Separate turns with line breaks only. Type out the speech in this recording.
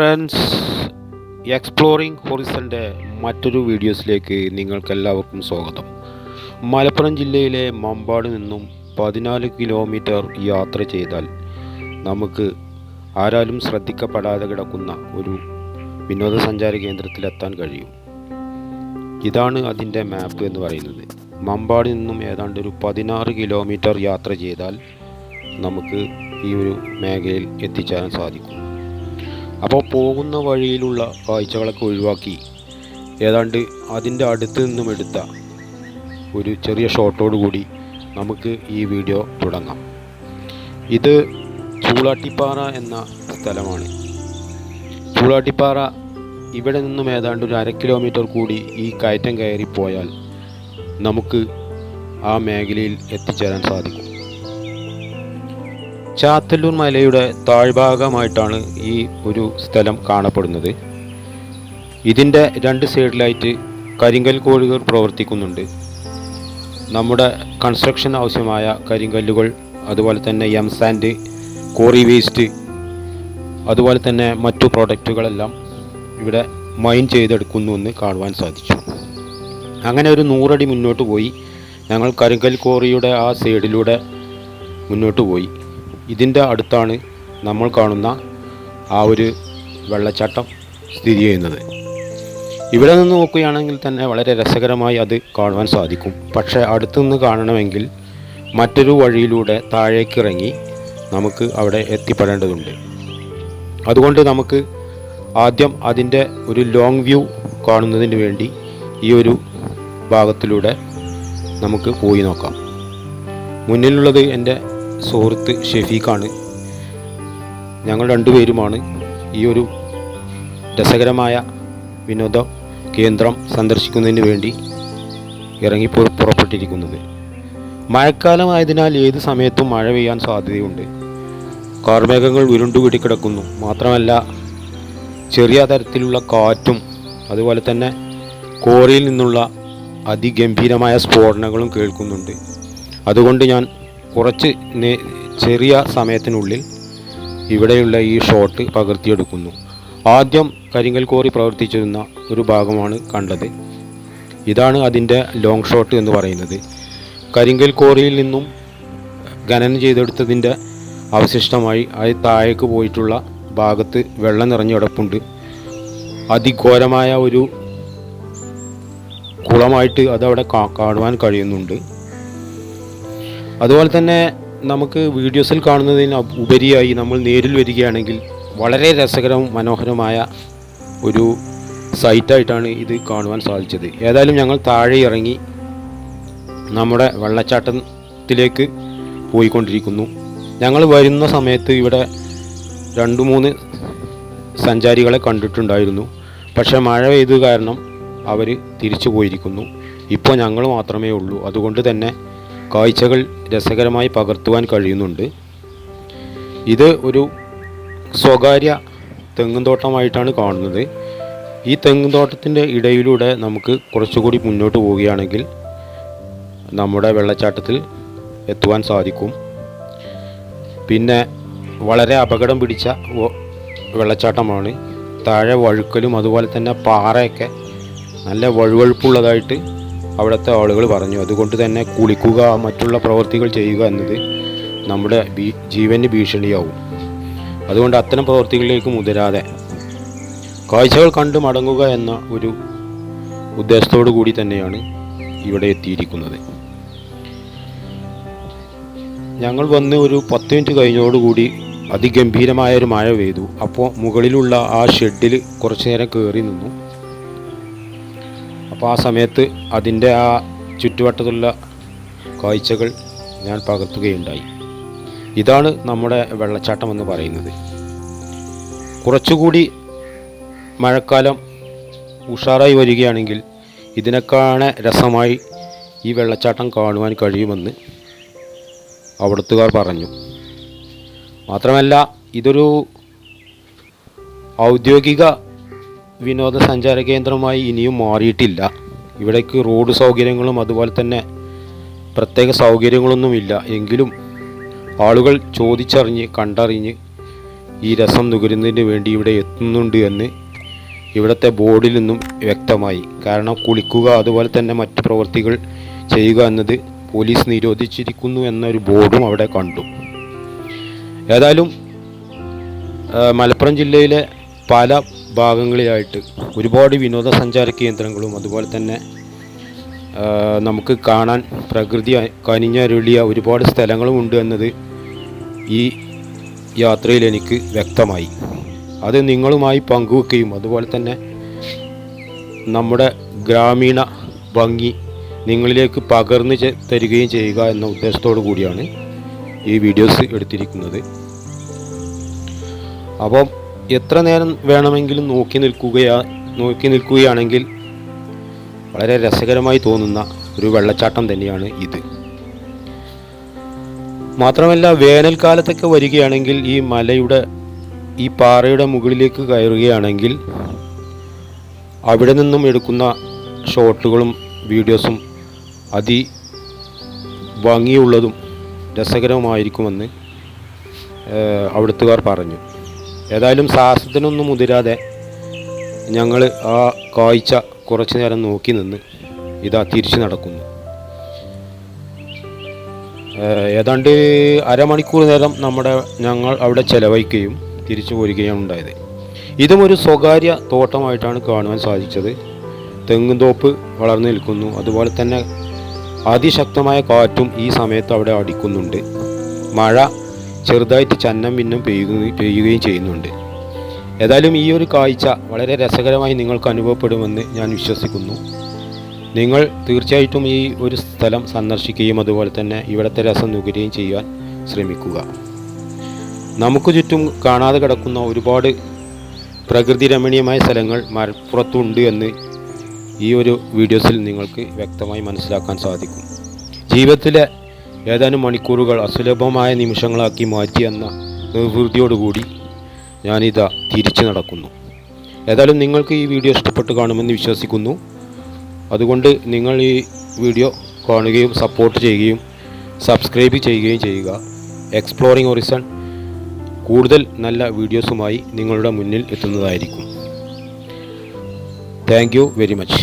Friends exploring ഹൊറിസന്റെ മറ്റൊരു വീഡിയോസിലേക്ക് നിങ്ങൾക്കെല്ലാവർക്കും സ്വാഗതം. മലപ്പുറം ജില്ലയിലെ മമ്പാട് നിന്നും പതിനാല് കിലോമീറ്റർ യാത്ര ചെയ്താൽ നമുക്ക് ആരാലും ശ്രദ്ധിക്കപ്പെടാതെ കിടക്കുന്ന ഒരു വിനോദസഞ്ചാര കേന്ദ്രത്തിലെത്താൻ കഴിയും. ഇതാണ് അതിന്റെ മാപ്പ് എന്ന് പറയുന്നത്. മമ്പാട് നിന്നും ഏതാണ്ട് ഒരു പതിനാറ് കിലോമീറ്റർ യാത്ര ചെയ്താൽ നമുക്ക് ഈ ഒരു മേഖലയിൽ എത്തിച്ചേരാൻ സാധിക്കും. അപ്പോൾ പോകുന്ന വഴിയിലുള്ള കാഴ്ചകളൊക്കെ ഒഴിവാക്കി ഏതാണ്ട് അതിന്റെ അടുത്ത് നിന്നും എടുത്ത ഒരു ചെറിയ ഷോട്ടോട് കൂടി നമുക്ക് ഈ വീഡിയോ തുടങ്ങാം. ഇത് ചൂളാട്ടിപ്പാറ എന്ന സ്ഥലമാണ്. ചൂളാട്ടിപ്പാറ ഇവിടെ നിന്നും ഏതാണ്ട് ഒരു അര കിലോമീറ്റർ കൂടി ഈ കയറ്റം കയറിപ്പോയാൽ നമുക്ക് ആ മേഖലയിൽ എത്തിച്ചേരാൻ സാധിക്കും. ചാത്തല്ലൂർ മലയുടെ താഴ്ഭാഗമായിട്ടാണ് ഈ ഒരു സ്ഥലം കാണപ്പെടുന്നത്. ഇതിന്റെ രണ്ട് സൈഡിലായിട്ട് കരിങ്കൽ കോഴികൾ പ്രവർത്തിക്കുന്നുണ്ട്. നമ്മുടെ കൺസ്ട്രക്ഷൻ ആവശ്യമായ കരിങ്കല്ലുകൾ അതുപോലെ തന്നെ എം സാൻഡ് കോറി വേസ്റ്റ് അതുപോലെ തന്നെ മറ്റു പ്രോഡക്റ്റുകളെല്ലാം ഇവിടെ മൈൻ ചെയ്തെടുക്കുന്നുവെന്ന് കാണുവാൻ സാധിച്ചു. അങ്ങനെ ഒരു നൂറടി മുന്നോട്ട് പോയി. ഞങ്ങൾ കരിങ്കൽ കോറിയുടെ ആ സൈഡിലൂടെ മുന്നോട്ട് പോയി. ഇതിന്റെ അടുത്താണ് നമ്മൾ കാണുന്ന ആ ഒരു വെള്ളച്ചാട്ടം സ്ഥിതി ചെയ്യുന്നത്. ഇവിടെ നിന്ന് നോക്കുകയാണെങ്കിൽ തന്നെ വളരെ രസകരമായി അത് കാണുവാൻ സാധിക്കും. പക്ഷേ അടുത്തുനിന്ന് കാണണമെങ്കിൽ മറ്റൊരു വഴിയിലൂടെ താഴേക്കിറങ്ങി നമുക്ക് അവിടെ എത്തിപ്പെടേണ്ടതുണ്ട്. അതുകൊണ്ട് നമുക്ക് ആദ്യം അതിന്റെ ഒരു ലോങ് വ്യൂ കാണുന്നതിന് വേണ്ടി ഈ ഒരു ഭാഗത്തിലൂടെ നമുക്ക് പോയി നോക്കാം. മുന്നിലുള്ളത് എന്റെ സുഹൃത്ത് ഷെഫീഖാണ്. ഞങ്ങൾ രണ്ടുപേരുമാണ് ഈ ഒരു രസകരമായ വിനോദ കേന്ദ്രം സന്ദർശിക്കുന്നതിന് വേണ്ടി ഇറങ്ങി പുറപ്പെട്ടിരിക്കുന്നത്. മഴക്കാലമായതിനാൽ ഏത് സമയത്തും മഴ പെയ്യാൻ സാധ്യതയുണ്ട്. കാർമേഘങ്ങൾ ഉരുണ്ടുകൂടി കിടക്കുന്നു മാത്രമല്ല ചെറിയ തരത്തിലുള്ള കാറ്റും അതുപോലെ തന്നെ കോറിയിൽ നിന്നുള്ള അതിഗംഭീരമായ സ്ഫോടനങ്ങളും കേൾക്കുന്നുണ്ട്. അതുകൊണ്ട് ഞാൻ കുറച്ച് ചെറിയ സമയത്തിനുള്ളിൽ ഇവിടെയുള്ള ഈ ഷോട്ട് പകർത്തിയെടുക്കുന്നു. ആദ്യം കരിങ്കൽ കോറി പ്രവർത്തിച്ചിരുന്ന ഒരു ഭാഗമാണ് കണ്ടത്. ഇതാണ് അതിന്റെ ലോങ് ഷോട്ട് എന്ന് പറയുന്നത്. കരിങ്കൽ കോറിയിൽ നിന്നും ഖനനം ചെയ്തെടുത്തതിന്റെ അവശിഷ്ടമായി അത് താഴേക്ക് പോയിട്ടുള്ള ഭാഗത്ത് വെള്ളം നിറഞ്ഞു കിടപ്പുണ്ട്. അതിഘോരമായ ഒരു കുളമായിട്ട് അതവിടെ കാണുവാൻ കഴിയുന്നുണ്ട്. അതുപോലെ തന്നെ നമുക്ക് വീഡിയോസിൽ കാണുന്നതിന് ഉപരിയായി നമ്മൾ നേരിൽ വരികയാണെങ്കിൽ വളരെ രസകരവും മനോഹരമായ ഒരു സൈറ്റായിട്ടാണ് ഇത് കാണുവാൻ സാധിച്ചത്. ഏതായാലും ഞങ്ങൾ താഴെ ഇറങ്ങി നമ്മുടെ വെള്ളച്ചാട്ടത്തിലേക്ക് പോയിക്കൊണ്ടിരിക്കുന്നു. ഞങ്ങൾ വരുന്ന സമയത്ത് ഇവിടെ രണ്ട് മൂന്ന് സഞ്ചാരികളെ കണ്ടിട്ടുണ്ടായിരുന്നു. പക്ഷേ മഴ പെയ്തു കാരണം അവർ തിരിച്ചു പോയിരിക്കുന്നു. ഇപ്പോൾ ഞങ്ങൾ മാത്രമേ ഉള്ളൂ. അതുകൊണ്ട് തന്നെ കാഴ്ചകൾ രസകരമായി പകർത്തുവാൻ കഴിയുന്നുണ്ട്. ഇത് ഒരു സ്വകാര്യ തെങ്ങുംതോട്ടമായിട്ടാണ് കാണുന്നത്. ഈ തെങ്ങുംതോട്ടത്തിന്റെ ഇടയിലൂടെ നമുക്ക് കുറച്ചുകൂടി മുന്നോട്ട് പോവുകയാണെങ്കിൽ നമ്മുടെ വെള്ളച്ചാട്ടത്തിൽ എത്തുവാൻ സാധിക്കും. പിന്നെ വളരെ അപകടം പിടിച്ച വെള്ളച്ചാട്ടമാണ്. താഴെ വഴുക്കലും അതുപോലെ തന്നെ പാറയൊക്കെ നല്ല വഴുവഴുപ്പുള്ളതായിട്ട് അവിടുത്തെ ആളുകൾ പറഞ്ഞു. അതുകൊണ്ട് തന്നെ കുളിക്കുക മറ്റുള്ള പ്രവൃത്തികൾ ചെയ്യുക എന്നത് നമ്മുടെ ജീവന് ഭീഷണിയാവും. അതുകൊണ്ട് അത്തരം പ്രവൃത്തികളിലേക്ക് മുതിരാതെ കാഴ്ചകൾ കണ്ട് മടങ്ങുക എന്ന ഒരു ഉദ്ദേശത്തോടു കൂടി തന്നെയാണ് ഇവിടെ എത്തിയിരിക്കുന്നത്. ഞങ്ങൾ വന്ന് ഒരു പത്ത് മിനിറ്റ് കഴിഞ്ഞോടുകൂടി അതിഗംഭീരമായ ഒരു മഴ പെയ്തു. അപ്പോൾ മുകളിലുള്ള ആ ഷെഡിൽ കുറച്ചു നേരം കയറി നിന്നു. അപ്പോൾ ആ സമയത്ത് അതിന്റെ ആ ചുറ്റുവട്ടത്തുള്ള കാഴ്ചകൾ ഞാൻ പകർത്തുകയുണ്ടായി. ഇതാണ് നമ്മുടെ വെള്ളച്ചാട്ടം എന്ന് പറയുന്നത്. കുറച്ചുകൂടി മഴക്കാലം ഉഷാറായി വരികയാണെങ്കിൽ ഇതിനേക്കാണ് രസമായി ഈ വെള്ളച്ചാട്ടം കാണുവാൻ കഴിയുമെന്ന് അവിടുത്തുകാർ പറഞ്ഞു. മാത്രമല്ല ഇതൊരു ഔദ്യോഗിക വിനോദസഞ്ചാര കേന്ദ്രമായി ഇനിയും മാറിയിട്ടില്ല. ഇവിടേക്ക് റോഡ് സൗകര്യങ്ങളും അതുപോലെ തന്നെ പ്രത്യേക സൗകര്യങ്ങളൊന്നുമില്ല. എങ്കിലും ആളുകൾ ചോദിച്ചറിഞ്ഞ് കണ്ടറിഞ്ഞ് ഈ രസം നുകരുന്നതിന് വേണ്ടി ഇവിടെ എത്തുന്നുണ്ട് എന്ന് ഇവിടുത്തെ ബോർഡിൽ നിന്നും വ്യക്തമായി. കാരണം കുളിക്കുക അതുപോലെ തന്നെ മറ്റു പ്രവൃത്തികൾ ചെയ്യുക എന്നത് പോലീസ് നിരോധിച്ചിരിക്കുന്നു എന്നൊരു ബോർഡും അവിടെ കണ്ടു. ഏതായാലും മലപ്പുറം ജില്ലയിലെ പല ഭാഗങ്ങളിലായിട്ട് ഒരുപാട് വിനോദസഞ്ചാര കേന്ദ്രങ്ങളും അതുപോലെ തന്നെ നമുക്ക് കാണാൻ പ്രകൃതി കനിഞ്ഞരുളിയ ഒരുപാട് സ്ഥലങ്ങളും ഉണ്ട് എന്നത് ഈ യാത്രയിൽ എനിക്ക് വ്യക്തമായി. അത് നിങ്ങളുമായി പങ്കുവെക്കുകയും അതുപോലെ തന്നെ നമ്മുടെ ഗ്രാമീണ ഭംഗി നിങ്ങളിലേക്ക് പകർന്നു തരികയും ചെയ്യുക എന്ന ഉദ്ദേശത്തോടു കൂടിയാണ് ഈ വീഡിയോസ് എടുത്തിരിക്കുന്നത്. അപ്പം എത്ര നേരം വേണമെങ്കിലും നോക്കി നിൽക്കുകയാ നോക്കി നിൽക്കുകയാണെങ്കിൽ വളരെ രസകരമായി തോന്നുന്ന ഒരു വെള്ളച്ചാട്ടം തന്നെയാണ് ഇത്. മാത്രമല്ല വേനൽക്കാലത്തൊക്കെ വരികയാണെങ്കിൽ ഈ മലയുടെ ഈ പാറയുടെ മുകളിലേക്ക് കയറുകയാണെങ്കിൽ അവിടെ നിന്നും എടുക്കുന്ന ഷോട്ടുകളും വീഡിയോസും അതി ഭംഗിയുള്ളതും രസകരവുമായിരിക്കുമെന്ന് അവിടുത്തുകാർ പറഞ്ഞു. ഏതായാലും സാഹസത്തിനൊന്നും മുതിരാതെ ഞങ്ങൾ ആ കാഴ്ച കുറച്ചു നേരം നോക്കി നിന്ന് ഇതാ തിരിച്ചു നടക്കുന്നു. ഏതാണ്ട് അരമണിക്കൂർ നേരം നമ്മുടെ ഞങ്ങൾ അവിടെ ചെലവഴിക്കുകയും തിരിച്ചു പോരുകയാണ് ഉണ്ടായത്. ഇതും ഒരു സ്വകാര്യ തോട്ടമായിട്ടാണ് കാണുവാൻ സാധിച്ചത്. തെങ്ങുംതോപ്പ് വളർന്നു നിൽക്കുന്നു. അതുപോലെ തന്നെ അതിശക്തമായ കാറ്റും ഈ സമയത്ത് അവിടെ അടിക്കുന്നുണ്ട്. മഴ ചെറുതായിട്ട് ചന്നം പിന്നും പെയ്യുകയും പെയ്യുകയും ചെയ്യുന്നുണ്ട്. ഏതായാലും ഈ ഒരു കാഴ്ച വളരെ രസകരമായി നിങ്ങൾക്ക് അനുഭവപ്പെടുമെന്ന് ഞാൻ വിശ്വസിക്കുന്നു. നിങ്ങൾ തീർച്ചയായിട്ടും ഈ ഒരു സ്ഥലം സന്ദർശിക്കുകയും അതുപോലെ തന്നെ ഇവിടുത്തെ രസം നുകരുകയും ചെയ്യാൻ ശ്രമിക്കുക. നമുക്ക് ചുറ്റും കാണാതെ കിടക്കുന്ന ഒരുപാട് പ്രകൃതി രമണീയമായ സ്ഥലങ്ങൾ മലപ്പുറത്തുണ്ട് എന്ന് ഈ ഒരു വീഡിയോസിൽ നിങ്ങൾക്ക് വ്യക്തമായി മനസ്സിലാക്കാൻ സാധിക്കും. ജീവിതത്തിലെ ഏതാനും മണിക്കൂറുകൾ അസുലഭമായ നിമിഷങ്ങളാക്കി മാറ്റിയെന്ന നിർവൃതിയോടുകൂടി ഞാനിതാ തിരിച്ചു നടക്കുന്നു. ഏതായാലും നിങ്ങൾക്ക് ഈ വീഡിയോ ഇഷ്ടപ്പെട്ട് കാണുമെന്ന് വിശ്വസിക്കുന്നു. അതുകൊണ്ട് നിങ്ങൾ ഈ വീഡിയോ കാണുകയും സപ്പോർട്ട് ചെയ്യുകയും സബ്സ്ക്രൈബ് ചെയ്യുകയും ചെയ്യുക. എക്സ്പ്ലോറിംഗ് ഒറിസൺ കൂടുതൽ നല്ല വീഡിയോസുമായി നിങ്ങളുടെ മുന്നിൽ എത്തുന്നതായിരിക്കും. Thank very much